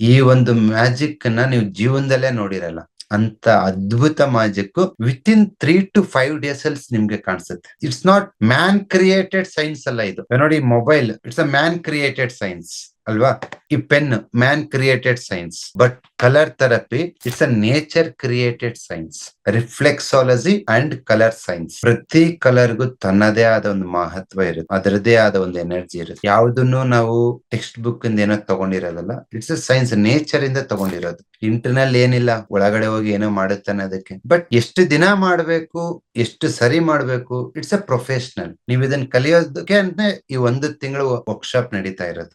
ಈ ಒಂದು ಮ್ಯಾಜಿಕ್ನ ನೀವು ಜೀವನದಲ್ಲೇ ನೋಡಿರಲ್ಲ. ಅಂತ ಅದ್ಭುತ magic within three to five days ಅಲ್ಲಿ ನಿಮ್ಗೆ ಕಾಣಿಸುತ್ತೆ. It's not man created science ಅಲ್ಲ ಇದು. ನೋಡಿ mobile it's a man created science ಅಲ್ವಾ? ಈ pen, man created science. But colour therapy, it's a nature created science. Reflexology and colour science. ಪ್ರತಿ ಕಲರ್ಗೂ ತನ್ನದೇ ಆದ ಒಂದು ಮಹತ್ವ ಇರುತ್ತೆ. ಅದರದೇ ಆದ ಒಂದು ಎನರ್ಜಿ ಇರುತ್ತೆ. ಯಾವುದನ್ನು ನಾವು ಟೆಕ್ಸ್ಟ್ ಬುಕ್ ಇಂದ ಏನೋ ತಗೊಂಡಿರೋದಲ್ಲ, ಇಟ್ಸ್ ಅ ಸೈನ್ಸ್. ನೇಚರ್ ಇಂದ ತಗೊಂಡಿರೋದು. ಇಂಟರ್ನಲ್ ಏನಿಲ್ಲ, ಒಳಗಡೆ ಹೋಗಿ ಏನೋ ಮಾಡುತ್ತೆ ಅನ್ನೋದಕ್ಕೆ. ಬಟ್ ಎಷ್ಟು ದಿನ ಮಾಡ್ಬೇಕು, ಎಷ್ಟು ಸರಿ ಮಾಡ್ಬೇಕು, ಇಟ್ಸ್ ಅ ಪ್ರೊಫೆಷನಲ್. ನೀವು ಇದನ್ನ ಕಲಿಯೋದಕ್ಕೆ ಅಂತ ಈ ಒಂದು ತಿಂಗಳು ವರ್ಕ್ಶಾಪ್ ನಡೀತಾ ಇರೋದು.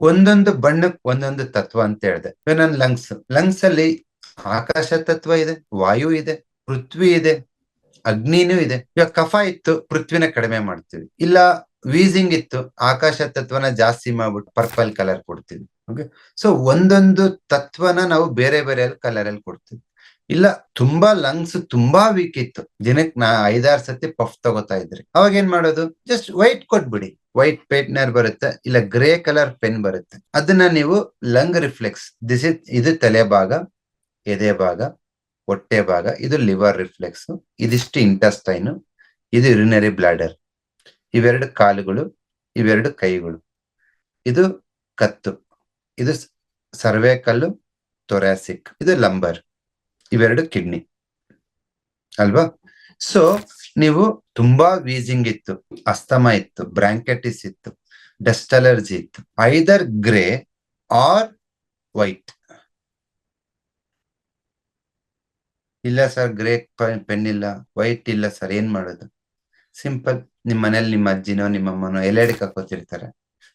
ಒಂದೊಂದು ಬಣ್ಣಕ್ ಒಂದೊಂದು ತತ್ವ ಅಂತ ಹೇಳಿದೆ. ನನ್ನ ಲಂಗ್ಸ್ ಲಂಗ್ಸ್ ಅಲ್ಲಿ ಆಕಾಶ ತತ್ವ ಇದೆ, ವಾಯು ಇದೆ, ಪೃಥ್ವಿ ಇದೆ, ಅಗ್ನಿನೂ ಇದೆ. ಇವಾಗ ಕಫ ಇತ್ತು, ಪೃಥ್ವಿನ ಕಡಿಮೆ ಮಾಡ್ತೀವಿ. ಇಲ್ಲ ವೀಸಿಂಗ್ ಇತ್ತು, ಆಕಾಶ ತತ್ವನ ಜಾಸ್ತಿ ಮಾಡ್ಬಿಟ್ಟು ಪರ್ಪಲ್ ಕಲರ್ ಕೊಡ್ತೀವಿ. ಸೊ ಒಂದೊಂದು ತತ್ವನ ನಾವು ಬೇರೆ ಬೇರೆ ಕಲರ್ ಅಲ್ಲಿ ಕೊಡ್ತೀವಿ. ಇಲ್ಲ, ತುಂಬಾ ಲಂಗ್ಸ್ ತುಂಬಾ ವೀಕ್ ಇತ್ತು. ದಿನಕ್ಕೆ ನಾ ಐದಾರು ಸತಿ ಪಫ್ ತಗೋತಾ ಇದ್ರಿ ಅವಾಗ ಏನ್ ಮಾಡೋದು? ಜಸ್ಟ್ ವೈಟ್ ಕೊಟ್ಬಿಡಿ. ವೈಟ್ ಪೇಟ್ನರ್ ಬರುತ್ತೆ, ಇಲ್ಲ ಗ್ರೇ ಕಲರ್ ಪೆನ್ ಬರುತ್ತೆ. ಅದನ್ನ ನೀವು ಲಂಗ್ ರಿಫ್ಲೆಕ್ಸ್ ದಿಸ್ ಇಸ್, ಇದು ತಲೆ ಭಾಗ, ಎದೆ ಭಾಗ, ಹೊಟ್ಟೆ ಭಾಗ, ಇದು ಲಿವರ್ ರಿಫ್ಲೆಕ್ಸ್ ಇದಿಷ್ಟು ಇಂಟಸ್ಟೈನ್ ಇದು ಯುರಿನರಿ ಬ್ಲಾಡರ್ ಇವೆರಡು ಕಾಲುಗಳು, ಇವೆರಡು ಕೈಗಳು. ಇದು ಕತ್ತು. ಇದು ಸರ್ವೆ ಕಲ್ಲು ತೊರಾಸಿಕ್ ಇದು ಲಂಬರ್ ಇವೆರಡು ಕಿಡ್ನಿ. ಅಲ್ವಾ? ಸೊ ನೀವು ತುಂಬಾ ವೀಸಿಂಗ್ ಇತ್ತು, ಅಸ್ತಮ ಇತ್ತು ಬ್ರಾಂಕೆಟಿಸ್ ಇತ್ತು ಡಸ್ಟ್ ಅಲರ್ಜಿ ಇತ್ತು ಐದರ್ ಗ್ರೇ ಆರ್ ವೈಟ್ ಇಲ್ಲ ಸರ್ ಗ್ರೇ ಪೆನ್ ಇಲ್ಲ ವೈಟ್ ಇಲ್ಲ ಸರ್ ಏನ್ ಮಾಡೋದು? ಸಿಂಪಲ್ ನಿಮ್ಮ ಮನೇಲಿ ನಿಮ್ಮ ಅಜ್ಜಿನೋ ನಿಮ್ಮಮ್ಮನೋ ಎಲೆಡಿಕ್ ಹಾಕೋತಿರ್ತಾರೆ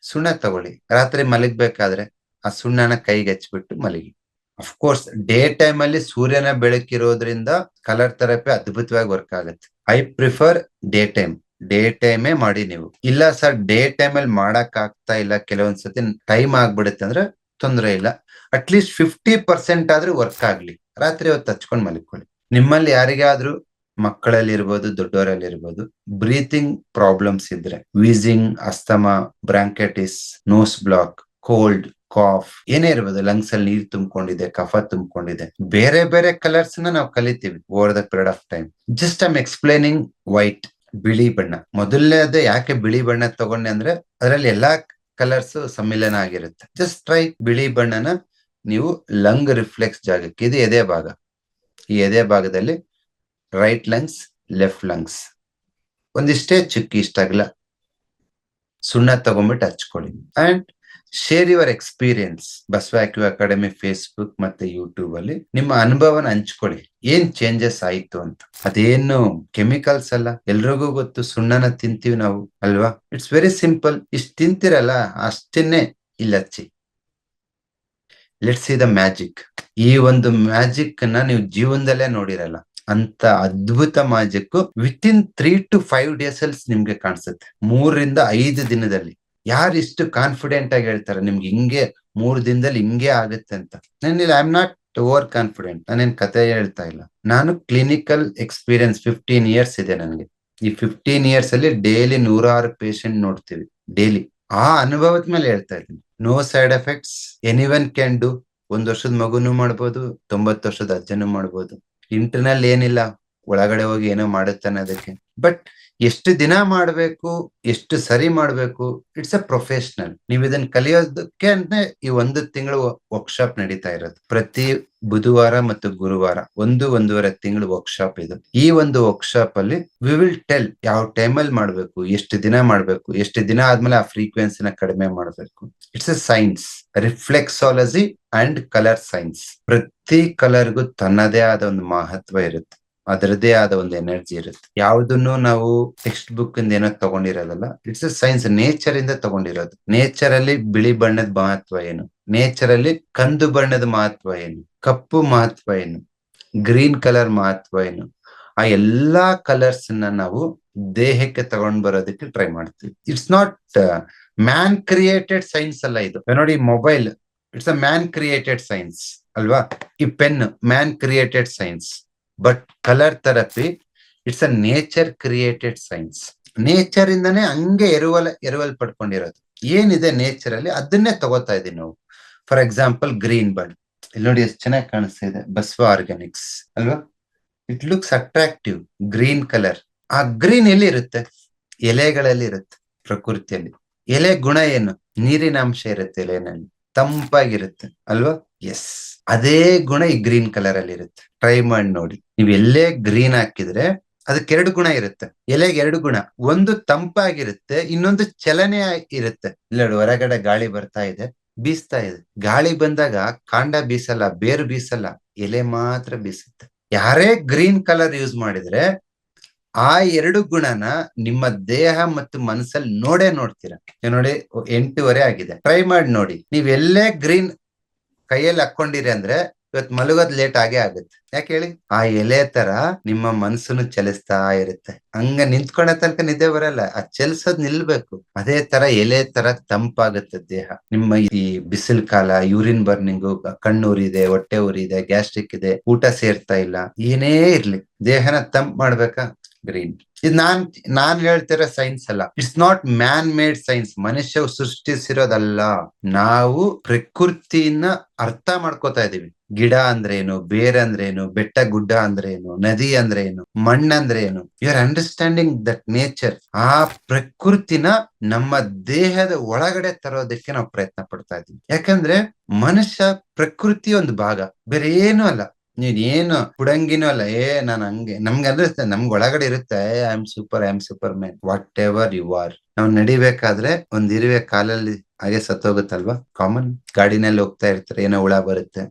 ಸುಣ್ಣ ತಗೊಳ್ಳಿ. ರಾತ್ರಿ ಮಲಗ್ಬೇಕಾದ್ರೆ ಆ ಸುಣ್ಣನ ಕೈಗೆ ಹಚ್ಬಿಟ್ಟು ಮಲಗಿ. ಅಫ್ಕೋರ್ಸ್ ಡೇ ಟೈಮ್ ಅಲ್ಲಿ ಸೂರ್ಯನ ಬೆಳಕಿರೋದ್ರಿಂದ ಕಲರ್ ಥೆರಪಿ ಅದ್ಭುತವಾಗಿ ವರ್ಕ್ ಆಗುತ್ತೆ. I prefer day time day ಟೈಮೇ ಮಾಡಿ ನೀವು. ಇಲ್ಲ ಸರ್ ಡೇ ಟೈಮ್ ಅಲ್ಲಿ ಮಾಡಕ್ ಆಗ್ತಾ ಇಲ್ಲ. ಕೆಲವೊಂದ್ಸತಿ ಟೈಮ್ ಆಗ್ಬಿಡುತ್ತೆ ಅಂದ್ರೆ ತೊಂದರೆ ಇಲ್ಲ. ಅಟ್ಲೀಸ್ಟ್ ಫಿಫ್ಟಿ ಪರ್ಸೆಂಟ್ ಆದ್ರೂ ವರ್ಕ್ ಆಗ್ಲಿ. ರಾತ್ರಿ ಹೊತ್ತು ಹಚ್ಕೊಂಡು ಮಲಿಕೊಳ್ಳಿ. ನಿಮ್ಮಲ್ಲಿ ಯಾರಿಗಾದ್ರೂ ಮಕ್ಕಳಲ್ಲಿ ಇರ್ಬೋದು ದೊಡ್ಡವರಲ್ಲಿ ಇರ್ಬೋದು ಬ್ರೀತಿಂಗ್ ಪ್ರಾಬ್ಲಮ್ಸ್ ಇದ್ರೆ wheezing asthma bronchitis nose block cold cough ಏನೇ ಇರ್ಬೋದು ಲಂಗ್ಸ್ ಅಲ್ಲಿ ನೀರ್ ತುಂಬಿಕೊಂಡಿದೆ ಕಫ ತುಂಬಿಕೊಂಡಿದೆ, ಬೇರೆ ಬೇರೆ ಕಲರ್ಸ್ನ ನಾವು ಕಲಿತೀವಿ over the period of time just I'm explaining white ಬಿಳಿ ಬಣ್ಣ. ಮೊದಲನೇದೇ ಯಾಕೆ ಬಿಳಿ ಬಣ್ಣ ತಗೊಂಡೆ ಅಂದ್ರೆ ಅದರಲ್ಲಿ ಎಲ್ಲಾ ಕಲರ್ಸ್ ಸಮ್ಮಿಲನ ಆಗಿರುತ್ತೆ. ಜಸ್ಟ್ ಟ್ರೈ ಬಿಳಿ ಬಣ್ಣನ ನೀವು ಲಂಗ್ ರಿಫ್ಲೆಕ್ಸ್ ಜಾಗಕ್ಕೆ, ಇದು ಎದೆ ಭಾಗ. ಈ ಎದೆ ಭಾಗದಲ್ಲಿ ರೈಟ್ ಲಂಗ್ಸ್ ಲೆಫ್ಟ್ ಲಂಗ್ಸ್ ಒಂದಿಷ್ಟೇ ಚುಕ್ಕಿ ಇಷ್ಟಾಗಲ್ಲ ಸುಣ್ಣ ತಗೊಂಡ್ಬಿಟ್ಟು ಹಚ್ಕೊಳ್ಳಿ. ಅಂಡ್ ಶೇರ್ ಯುವರ್ ಎಕ್ಸ್ಪೀರಿಯನ್ಸ್ ಬಸವಾಕ್ಯೂ ಅಕಾಡೆಮಿ ಫೇಸ್ಬುಕ್ ಮತ್ತೆ ಯೂಟ್ಯೂಬ್ ಅಲ್ಲಿ ನಿಮ್ಮ ಅನುಭವನ ಹಂಚ್ಕೊಳ್ಳಿ. ಏನ್ ಚೇಂಜಸ್ ಆಯ್ತು ಅಂತ. ಅದೇನು ಕೆಮಿಕಲ್ಸ್ ಅಲ್ಲ? ಎಲ್ರಿಗೂ ಗೊತ್ತು, ಸುಣ್ಣನ ತಿಂತೀವಿ ನಾವು, ಅಲ್ವಾ? ಇಟ್ಸ್ ವೆರಿ ಸಿಂಪಲ್ ಇಷ್ಟು ತಿಂತಿರಲ್ಲ, ಅಷ್ಟನ್ನೇ ಇಲ್ಲಚ್ಚಿ. ಲೆಟ್ಸ್ ಇ ದ ಮ್ಯಾಜಿಕ್ ಈ ಒಂದು ಮ್ಯಾಜಿಕ್ನ ನೀವು ಜೀವನದಲ್ಲೇ ನೋಡಿರಲ್ಲ. ಅಂತ ಅದ್ಭುತ magic within three to five days ಅಲ್ಲಿ ನಿಮ್ಗೆ ಕಾಣಿಸುತ್ತೆ. ಮೂರರಿಂದ ಐದು ದಿನದಲ್ಲಿ. ಯಾರು ಇಷ್ಟು ಕಾನ್ಫಿಡೆಂಟ್ ಆಗಿ ಹೇಳ್ತಾರೆ? ನಿಮ್ಗೆ ಹಿಂಗೆ ಮೂರ್ ದಿನದಲ್ಲಿ ಹಿಂಗೆ ಆಗುತ್ತೆ ಅಂತ. ನಾನಿಲ್ಲ I am not over confident ನಾನೇನ್ ಕತೆ ಹೇಳ್ತಾ ಇಲ್ಲ. ನಾನು ಕ್ಲಿನಿಕಲ್ ಎಕ್ಸ್ಪೀರಿಯನ್ಸ್ ಫಿಫ್ಟೀನ್ ಇಯರ್ಸ್ ಇದೆ ನನಗೆ. ಈ ಫಿಫ್ಟೀನ್ ಇಯರ್ಸ್ ಅಲ್ಲಿ ಡೈಲಿ ನೂರಾರು ಪೇಷಂಟ್ ನೋಡ್ತೀವಿ ಡೈಲಿ ಆ ಅನುಭವದ ಮೇಲೆ ಹೇಳ್ತಾ ಇದ್ದೀನಿ. No side effects any one can do ಒಂದ್ ವರ್ಷದ ಮಗುನು ಮಾಡ್ಬೋದು, ತೊಂಬತ್ತು ವರ್ಷದ ಅಜ್ಜನೂ ಮಾಡ್ಬೋದು. ಇಂಟರ್ನಲ್ ಏನಿಲ್ಲ, ಒಳಗಡೆ ಹೋಗಿ ಏನೋ ಮಾಡುತ್ತೆ ಅನ್ನೋದಕ್ಕೆ. ಬಟ್ ಎಷ್ಟು ದಿನ ಮಾಡಬೇಕು, ಎಷ್ಟು ಸರಿ ಮಾಡಬೇಕು ಇಟ್ಸ್ ಅ ಪ್ರೊಫೆಷನಲ್ ನೀವು ಇದನ್ನ ಕಲಿಯೋದಕ್ಕೆ ಅಂತ ಈ ಒಂದು ತಿಂಗಳು ವರ್ಕ್ಶಾಪ್ ನಡೀತಾ ಇರೋದು. ಪ್ರತಿ ಬುಧವಾರ ಮತ್ತು ಗುರುವಾರ ಒಂದು, ಒಂದೂವರೆ ತಿಂಗಳು ವರ್ಕ್ಶಾಪ್ ಇದು. ಈ ಒಂದು ವರ್ಕ್ಶಾಪ್ ಅಲ್ಲಿ ವಿ ವಿಲ್ ಟೆಲ್ ಯಾವ ಟೈಮಲ್ಲಿ ಮಾಡಬೇಕು, ಎಷ್ಟು ದಿನ ಮಾಡಬೇಕು, ಎಷ್ಟು ದಿನ ಆದ್ಮೇಲೆ ಆ ಫ್ರೀಕ್ವೆನ್ಸಿನ ಕಡಿಮೆ ಮಾಡಬೇಕು. It's a science reflexology and colour science ಪ್ರತಿ ಕಲರ್ಗೂ ತನ್ನದೇ ಆದ ಒಂದು ಮಹತ್ವ ಇರುತ್ತೆ. ಅದರದೇ ಆದ ಒಂದು ಎನರ್ಜಿ ಇರುತ್ತೆ. ಯಾವುದನ್ನು ನಾವು ಟೆಕ್ಸ್ಟ್ ಬುಕ್ ಇಂದ ಏನೋ ತಗೊಂಡಿರೋದಲ್ಲ ಇಟ್ಸ್ ಅ ಸೈನ್ಸ್ ನೇಚರ್ ಇಂದ ತಗೊಂಡಿರೋದು. ನೇಚರ್ ಅಲ್ಲಿ ಬಿಳಿ ಬಣ್ಣದ ಮಹತ್ವ ಏನು? ನೇಚರ್ ಅಲ್ಲಿ ಕಂದು ಬಣ್ಣದ ಮಹತ್ವ ಏನು? ಕಪ್ಪು ಮಹತ್ವ ಏನು? ಗ್ರೀನ್ ಕಲರ್ ಮಹತ್ವ ಏನು? ಆ ಎಲ್ಲಾ ಕಲರ್ಸ್ನ ನಾವು ದೇಹಕ್ಕೆ ತಗೊಂಡ್ ಬರೋದಕ್ಕೆ ಟ್ರೈ ಮಾಡ್ತೀವಿ. It's not man created science ಅಲ್ಲ ಇದು. ನೋಡಿ mobile it's a man created science ಅಲ್ವಾ? ಈ pen man created science but colour therapy it's a nature created science nature ಇಂದಾನೆ ಹಂಗೆ ಎರವಲ್ ಎರವಲ್ ಪಡ್ಕೊಂಡಿರೋದು. ಏನಿದೆ ನೇಚರ್ ಅಲ್ಲಿ? ಅದನ್ನೇ ತಗೋತಾ ಇದೀವಿ ನಾವು. ಫಾರ್ ಎಕ್ಸಾಂಪಲ್ ಗ್ರೀನ್ ಬರ್ಡ್ ಇಲ್ಲಿ ನೋಡಿ ಎಷ್ಟು ಚೆನ್ನಾಗಿ ಕಾಣಿಸ್ತಾ ಇದೆ ಬಸ್ವ ಆರ್ಗ್ಯಾನಿಕ್ಸ್ ಅಲ್ವಾ? It looks attractive green colour ಆ ಗ್ರೀನ್ ಎಲ್ಲಿ ಇರುತ್ತೆ ಎಲೆಗಳಲ್ಲಿ ಇರುತ್ತೆ, ಪ್ರಕೃತಿಯಲ್ಲಿ. ಎಲೆ ಗುಣ ಏನು? ನೀರಿನ ಅಂಶ ಇರುತ್ತೆ ಎಲೆನಲ್ಲಿ. ತಂಪಾಗಿರುತ್ತೆ, ಅಲ್ವಾ? ಎಸ್ ಅದೇ ಗುಣ ಈ ಗ್ರೀನ್ ಕಲರ್ ಅಲ್ಲಿ ಇರುತ್ತೆ. ಟ್ರೈ ಮಾಡಿ ನೋಡಿ. ನೀವು ಎಲ್ಲೇ ಗ್ರೀನ್ ಹಾಕಿದ್ರೆ ಅದಕ್ಕೆ ಎರಡು ಗುಣ ಇರುತ್ತೆ. ಎಲೆಗೆ ಎರಡು ಗುಣ. ಒಂದು ತಂಪಾಗಿರುತ್ತೆ, ಇನ್ನೊಂದು ಚಲನೆ ಇರುತ್ತೆ. ಇಲ್ಲ ಹೊರಗಡೆ ಗಾಳಿ ಬರ್ತಾ ಇದೆ, ಬೀಸ್ತಾ ಇದೆ. ಗಾಳಿ ಬಂದಾಗ ಕಾಂಡ ಬೀಸಲ್ಲ, ಬೇರು ಬೀಸಲ್ಲ, ಎಲೆ ಮಾತ್ರ ಬೀಸುತ್ತೆ. ಯಾರೇ ಗ್ರೀನ್ ಕಲರ್ ಯೂಸ್ ಮಾಡಿದ್ರೆ ಆ ಎರಡು ಗುಣನ ನಿಮ್ಮ ದೇಹ ಮತ್ತು ಮನಸ್ಸಲ್ಲಿ ನೋಡೇ ನೋಡ್ತೀರಾ. ನೋಡಿ ಎಂಟೂವರೆ ಆಗಿದೆ. ಟ್ರೈ ಮಾಡಿ ನೋಡಿ. ನೀವೆಲ್ಲೇ ಗ್ರೀನ್ ಕೈಯಲ್ಲಿ ಹಾಕೊಂಡಿರಿ ಅಂದ್ರೆ ಇವತ್ ಮಲಗೋದ್ ಲೇಟ್ ಆಗೇ ಆಗುತ್ತೆ. ಯಾಕೆ ಹೇಳಿ? ಆ ಎಲೆ ತರ ನಿಮ್ಮ ಮನಸ್ಸನ್ನು ಚಲಿಸ್ತಾ ಇರುತ್ತೆ. ಹಂಗ ನಿಂತ್ಕೊಂಡ ತನಕ ನಿದ್ದೆ ಬರಲ್ಲ, ಆ ಚಲಿಸೋದ್ ನಿಲ್ಬೇಕು. ಅದೇ ತರ ಎಲೆ ತರ ತಂಪಾಗುತ್ತೆ ದೇಹ. ನಿಮ್ಮ ಈ ಬಿಸಿಲು ಕಾಲ ಯೂರಿನ್ ಬರ್ನಿಂಗು ಕಣ್ಣು ಉರಿದೆ, ಹೊಟ್ಟೆ ಉರಿದೆ ಗ್ಯಾಸ್ಟ್ರಿಕ್ ಇದೆ, ಊಟ ಸೇರ್ತಾ ಇಲ್ಲ, ಏನೇ ಇರ್ಲಿ, ದೇಹನ ತಂಪ್ ಮಾಡ್ಬೇಕಾ? ಗ್ರೀನ್ ಇದು ನಾನ್ ನಾನ್ ಹೇಳ್ತಿರೋ ಸೈನ್ಸ್ ಅಲ್ಲ. It's not man made science ಮನುಷ್ಯ ಸೃಷ್ಟಿಸಿರೋದಲ್ಲ. ನಾವು ಪ್ರಕೃತಿಯನ್ನ ಅರ್ಥ ಮಾಡ್ಕೋತಾ ಇದೀವಿ ಗಿಡ ಅಂದ್ರೇನು, ಬೇರ್ ಅಂದ್ರೇನು, ಬೆಟ್ಟ, ಗುಡ್ಡ ಅಂದ್ರೇನು, ನದಿ ಅಂದ್ರೇನು ಮಣ್ಣಂದ್ರೇನು you are understanding that nature ಆ ಪ್ರಕೃತಿನ ನಮ್ಮ ದೇಹದ ಒಳಗಡೆ ತರೋದಕ್ಕೆ ನಾವು ಪ್ರಯತ್ನ ಪಡ್ತಾ ಇದೀವಿ ಯಾಕಂದ್ರೆ ಮನುಷ್ಯ ಪ್ರಕೃತಿ ಒಂದು ಭಾಗ. ಬೇರೆ ಏನು ಅಲ್ಲ. ನೀನ್ ಏನು ಕುಡಂಗಿನೂ ಅಲ್ಲ ಏ ನಾನ್ ಹಂಗೆ ನಮ್ಗೆ ಅಂದ್ರೆ ನಮ್ಗೆ ಒಳಗಡೆ ಇರುತ್ತೆ. I am super I am super man whatever you are ನಾವ್ ನಡಿಬೇಕಾದ್ರೆ ಒಂದ್ ಇರುವೆ ಕಾಲಲ್ಲಿ ಹಾಗೆ ಸತ್ತೋಗುತ್ತಲ್ವಾ? ಕಾಮನ್ ಗಾಡಿನಲ್ಲಿ ಹೋಗ್ತಾ ಇರ್ತಾರೆ, ಏನೋ ಹುಳ ಬರುತ್ತೆ.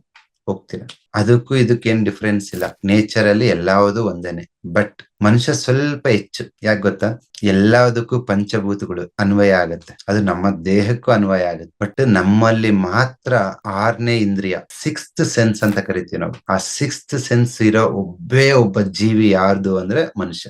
ಹೋಗ್ತೀರಾ. ಅದಕ್ಕೂ ಇದಕ್ಕೆ ಡಿಫ್ರೆನ್ಸ್ ಇಲ್ಲ. ನೇಚರ್ ಅಲ್ಲಿ ಎಲ್ಲಾವುದು ಒಂದೇನೆ. ಬಟ್ ಮನುಷ್ಯ ಸ್ವಲ್ಪ ಹೆಚ್ಚು. ಯಾಕೆ ಗೊತ್ತಾ? ಎಲ್ಲದಕ್ಕೂ ಪಂಚಭೂತಗಳು ಅನ್ವಯ ಆಗುತ್ತೆ. ಅದು ನಮ್ಮ ದೇಹಕ್ಕೂ ಅನ್ವಯ ಆಗುತ್ತೆ. ಬಟ್ ನಮ್ಮಲ್ಲಿ ಮಾತ್ರ ಆರನೇ ಇಂದ್ರಿಯ ಸಿಕ್ಸ್ತ್ ಸೆನ್ಸ್ ಅಂತ ಕರಿತೀವಿ ನಾವು. ಆ ಸಿಕ್ಸ್ತ್ ಸೆನ್ಸ್ ಇರೋ ಒಬ್ಬೇ ಒಬ್ಬ ಜೀವಿ ಯಾರ್ದು ಅಂದ್ರೆ ಮನುಷ್ಯ.